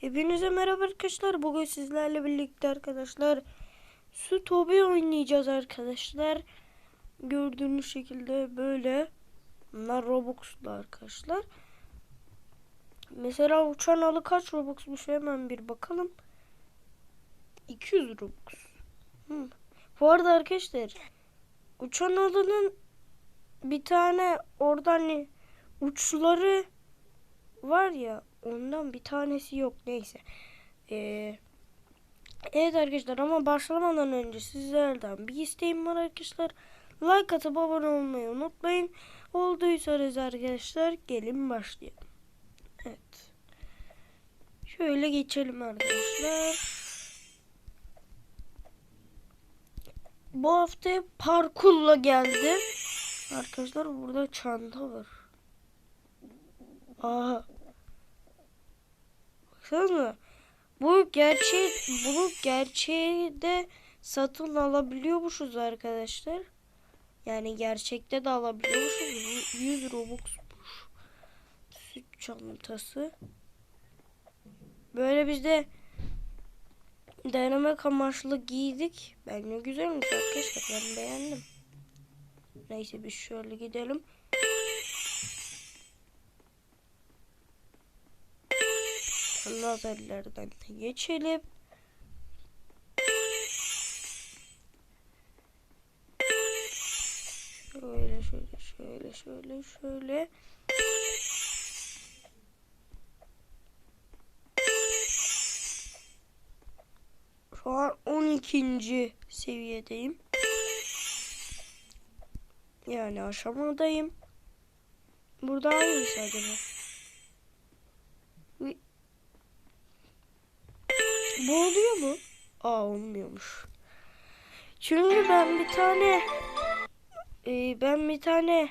Hepinize merhaba arkadaşlar. Bugün sizlerle birlikte arkadaşlar su tobi oynayacağız arkadaşlar. Gördüğünüz şekilde böyle. Bunlar Robux'lu arkadaşlar. Mesela uçan alı kaç Robux'muş hemen bir bakalım. 200 Robux. Hı. Bu arada arkadaşlar uçan alının bir tane oradan hani uçları var ya ondan bir tanesi yok neyse. Ee, evet arkadaşlar ama başlamadan önce sizlerden bir isteğim var arkadaşlar. Like atıp abone olmayı unutmayın. Olduysanız arkadaşlar gelin başlayalım. Evet. Şöyle geçelim arkadaşlar. Bu hafta parkurla geldi. Arkadaşlar burada çanta var. Aha. Baksana. Bu gerçeği, bunu gerçeği de satın alabiliyormuşuz arkadaşlar. Yani gerçekte de alabiliyormuşuz. 100 Robux'muş. Süt çantası. Böyle biz de denemek amaçlı giydik. Bence güzelmiş arkadaşlar. Ben beğendim. Neyse biz şöyle gidelim. Lazerlerden de geçelim. Şöyle şöyle şöyle şöyle şöyle. Şu an 12. seviyedeyim. Yani aşamadayım. Burada hangisi acaba? Bu oluyor mu? Aa olmuyormuş. Çünkü ben bir tane e, ben bir tane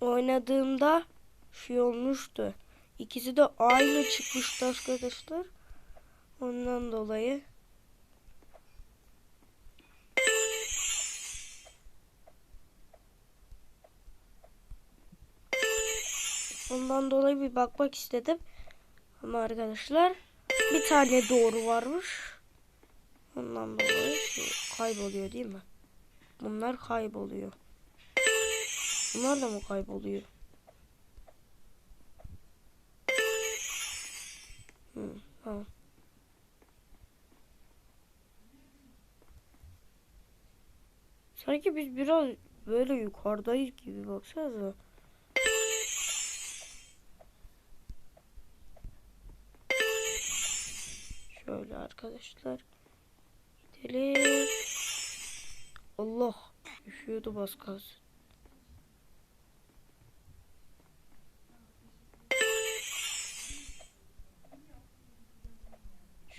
oynadığımda şey olmuştu. İkisi de aynı çıkmıştı arkadaşlar. Ondan dolayı. Ondan dolayı bir bakmak istedim. Ama arkadaşlar bir tane doğru varmış. Ondan dolayı kayboluyor değil mi? Bunlar kayboluyor. Bunlar da mı kayboluyor? Hı, tamam. Sanki biz biraz böyle yukarıdayız gibi baksanıza. Şöyle arkadaşlar. Gidelim. Allah. Üşüyordu bas kalsın.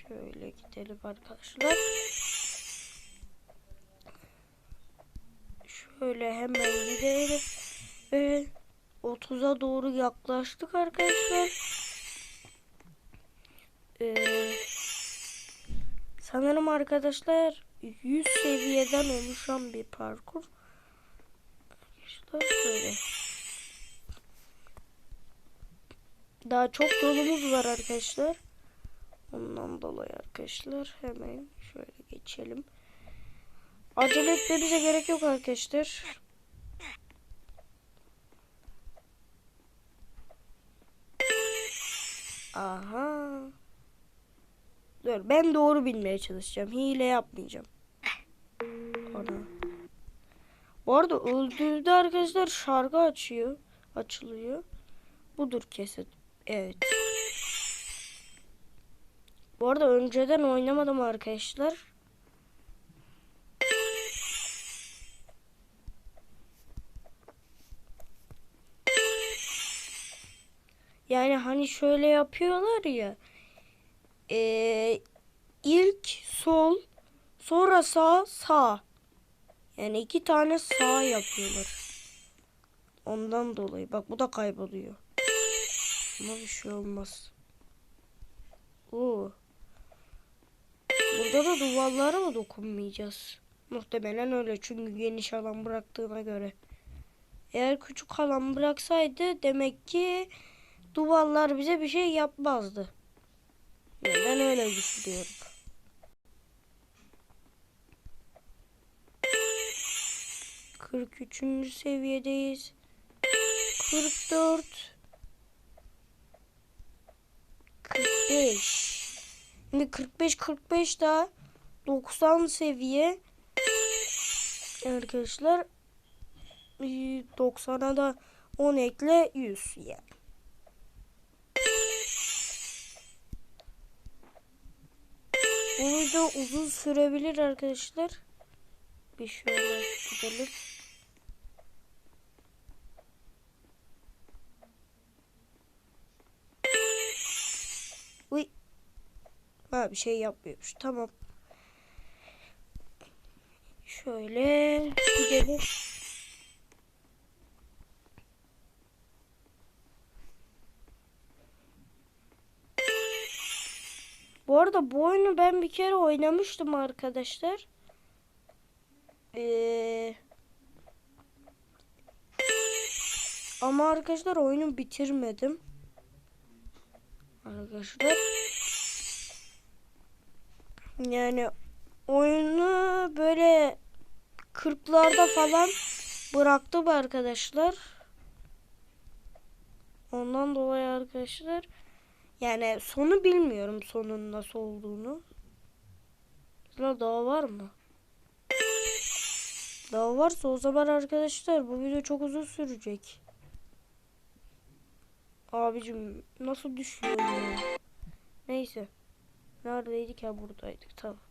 Şöyle gidelim arkadaşlar. Şöyle hemen gidelim. Ve 30'a doğru yaklaştık arkadaşlar. Ee, sanırım arkadaşlar 100 seviyeden oluşan bir parkur. Arkadaşlar şöyle. Daha çok yolumuz var arkadaşlar. Ondan dolayı arkadaşlar hemen şöyle geçelim. Acele etmemize gerek yok arkadaşlar. Aha. Dur ben doğru bilmeye çalışacağım. Hile yapmayacağım. Ana. Bu arada öldüğünde arkadaşlar şarkı açıyor. Açılıyor. Budur kesin. Evet. Bu arada önceden oynamadım arkadaşlar. Yani hani şöyle yapıyorlar ya. Ee, ilk sol, sonra sağ, sağ. Yani iki tane sağ yapıyorlar. Ondan dolayı. Bak bu da kayboluyor. Ama bir şey olmaz. Oo. Burada da duvarlara mı dokunmayacağız? Muhtemelen öyle çünkü geniş alan bıraktığına göre. Eğer küçük alan bıraksaydı demek ki duvarlar bize bir şey yapmazdı. Ben öyle düşünüyorum. Kırk üçüncü seviyedeyiz. Kırk dört. Kırk beş. Şimdi kırk beş kırk beş daha 90 seviye. Arkadaşlar 90'a da 10 ekle 100 yani. Bu video uzun sürebilir arkadaşlar. Bir şöyle gidelim. Uy. Ha bir şey yapmıyormuş. Tamam. Şöyle gidelim. Bu arada bu oyunu ben bir kere oynamıştım arkadaşlar. Ee, ama arkadaşlar oyunu bitirmedim. Arkadaşlar. Yani oyunu böyle 40'larda falan bıraktım arkadaşlar. Ondan dolayı arkadaşlar yani sonu bilmiyorum sonun nasıl olduğunu. Mesela daha var mı? Daha varsa o zaman arkadaşlar bu video çok uzun sürecek. Abicim nasıl düşüyor? Neyse. Neredeydik ya buradaydık tamam.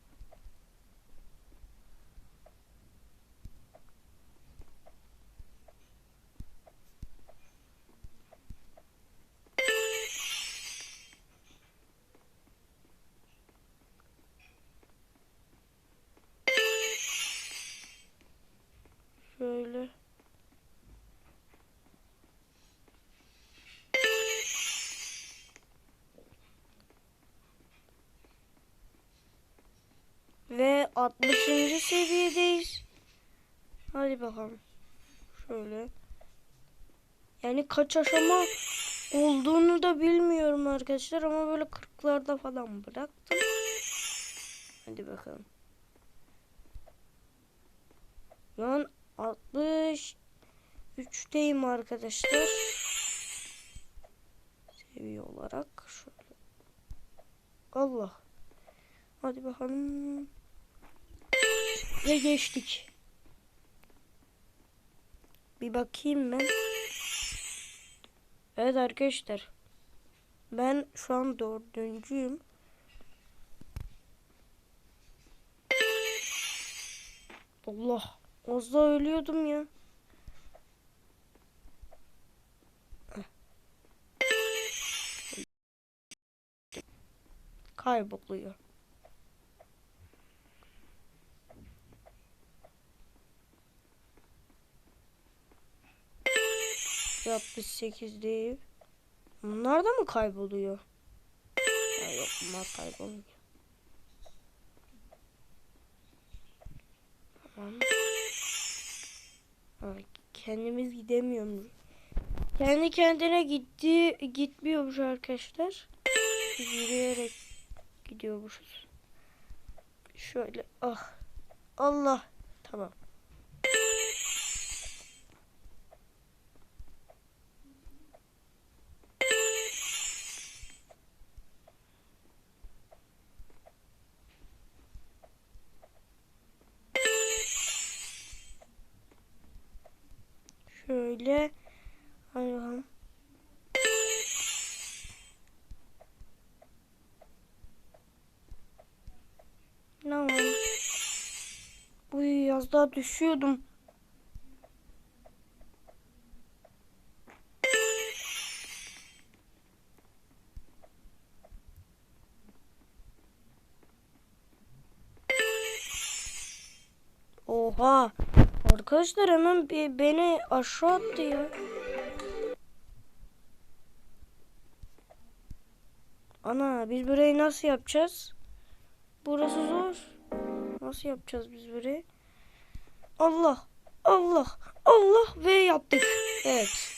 Ve 60. seviyedeyiz. Hadi bakalım. Şöyle. Yani kaç aşama olduğunu da bilmiyorum arkadaşlar ama böyle 40'larda falan bıraktım. Hadi bakalım. Şu an 63'teyim arkadaşlar. Seviye olarak şöyle. Allah. Hadi bakalım. Ve geçtik. Bir bakayım ben. Evet arkadaşlar. Ben şu an dördüncüyüm. Allah. Az daha ölüyordum ya. Kayboluyor. Yapmış sekiz değil. Bunlar da mı kayboluyor? Ya yok bunlar kaybolmuyor. Tamam. Ha, kendimiz gidemiyoruz. Kendi kendine gitti gitmiyormuş arkadaşlar. Yürüyerek gidiyormuşuz. Şöyle ah Allah tamam. Şöyle. Hadi bakalım. Ne var? Bu yaz daha düşüyordum. Arkadaşlar hemen beni aşağı attı ya. Ana biz burayı nasıl yapacağız? Burası zor. Nasıl yapacağız biz burayı? Allah. Allah. Allah ve yaptık. Evet.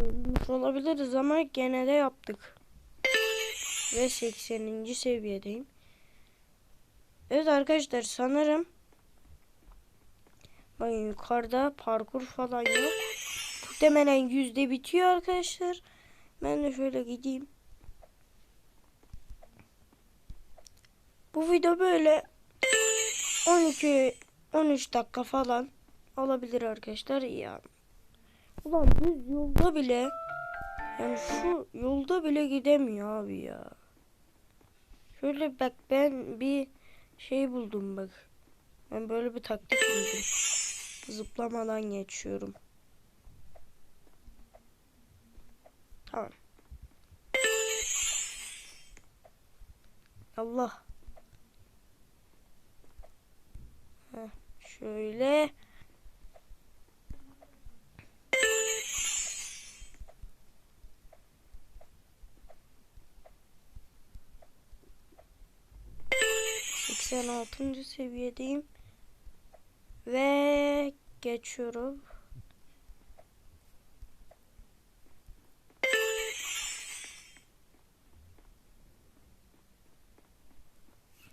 Olmuş olabiliriz ama gene de yaptık. Ve 80. seviyedeyim. Evet arkadaşlar sanırım Bakın yukarıda parkur falan yok. Muhtemelen yüzde bitiyor arkadaşlar. Ben de şöyle gideyim. Bu video böyle 12 13 dakika falan olabilir arkadaşlar ya. Ulan düz yolda bile yani şu yolda bile gidemiyor abi ya. Şöyle bak ben bir şey buldum bak. Ben böyle bir taktik buldum. Zıplamadan geçiyorum. Tamam. Allah. Heh, şöyle. Seksen altıncı seviyedeyim. Ve geçiyorum.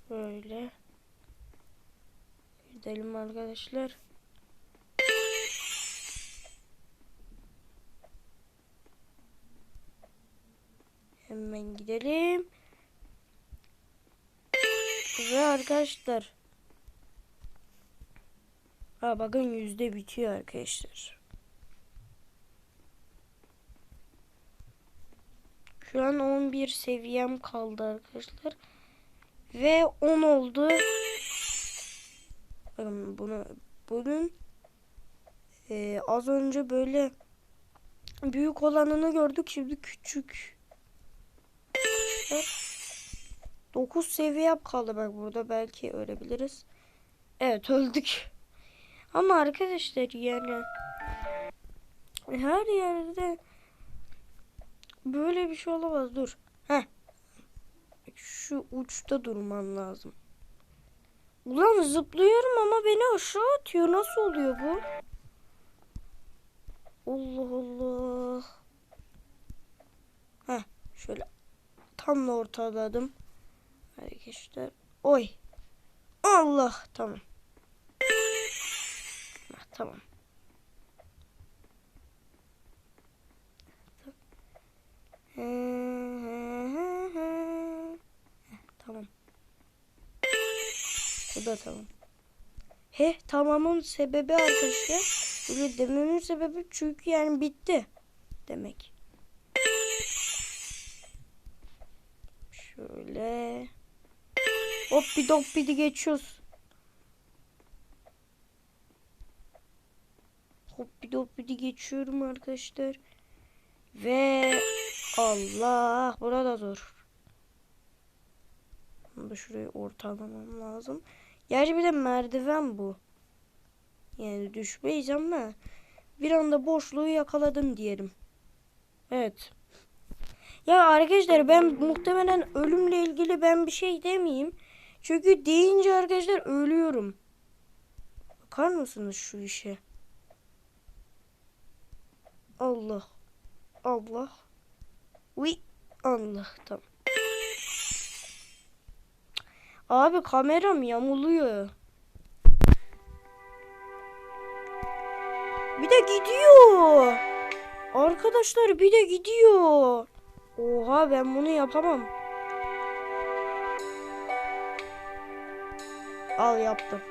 Böyle. Gidelim arkadaşlar. Hemen gidelim. Ve arkadaşlar. Ha bakın yüzde bitiyor arkadaşlar. Şu an 11 seviyem kaldı arkadaşlar. Ve 10 oldu. Bakın bunu bugün e, az önce böyle büyük olanını gördük. Şimdi küçük. 9 seviye kaldı bak burada belki ölebiliriz. Evet öldük. Ama arkadaşlar yani her yerde böyle bir şey olamaz. Dur. Heh. Şu uçta durman lazım. Ulan zıplıyorum ama beni aşağı atıyor. Nasıl oluyor bu? Allah Allah. Heh. Şöyle tam da ortaladım. Arkadaşlar. Oy. Allah. Tamam. Tamam. Tamam. Bu da tamam. He tamamın sebebi arkadaşlar. Böyle dememin sebebi çünkü yani bitti. Demek. Şöyle. Hop bir dop bir geçiyoruz. Hop bir dop bir geçiyorum arkadaşlar. Ve Allah burada zor. Bunu da şurayı ortalamam lazım. Gerçi bir de merdiven bu. Yani düşmeyiz ama bir anda boşluğu yakaladım diyelim. Evet. Ya arkadaşlar ben muhtemelen ölümle ilgili ben bir şey demeyeyim. Çünkü deyince arkadaşlar ölüyorum. Bakar mısınız şu işe? Allah. Allah. Uy. Allah tamam. Abi kameram yamuluyor. Bir de gidiyor. Arkadaşlar bir de gidiyor. Oha ben bunu yapamam. Al yaptım.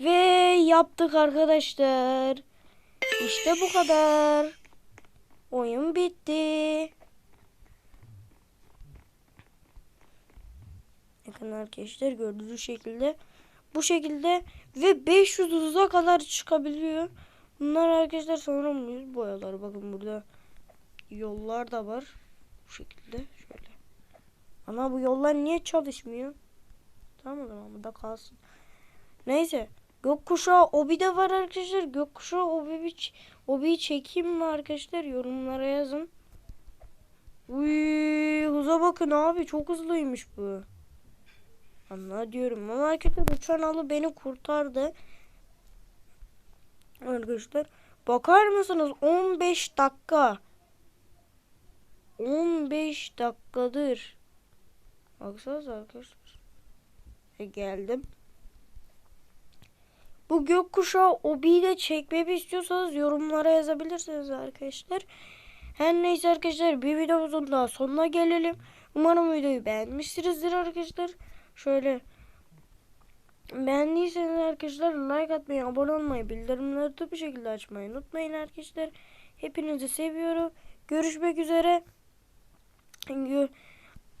Ve yaptık arkadaşlar. İşte bu kadar. Oyun bitti. Bakın arkadaşlar gördüğünüz şekilde bu şekilde ve 500 hıza kadar çıkabiliyor. Bunlar arkadaşlar sanırım boyalar. Bakın burada yollar da var. Bu şekilde şöyle. Ama bu yollar niye çalışmıyor? Tamam o zaman burada kalsın. Neyse. Gökkuşağı obi de var arkadaşlar. Gökkuşağı obi, obiyi çekeyim mi arkadaşlar? Yorumlara yazın. Uy, hıza bakın abi. Çok hızlıymış bu. Anla diyorum ama arkadaşlar uçan alı beni kurtardı. Arkadaşlar bakar mısınız 15 dakika 15 dakikadır. Baksanıza arkadaşlar. E, geldim. Bu gökkuşağı obiyi de çekmemi istiyorsanız yorumlara yazabilirsiniz arkadaşlar. Her neyse arkadaşlar bir videomuzun daha sonuna gelelim. Umarım videoyu beğenmişsinizdir arkadaşlar. Şöyle beğendiyseniz arkadaşlar like atmayı, abone olmayı, bildirimleri de bir şekilde açmayı unutmayın arkadaşlar. Hepinizi seviyorum. Görüşmek üzere.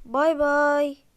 Bay bay.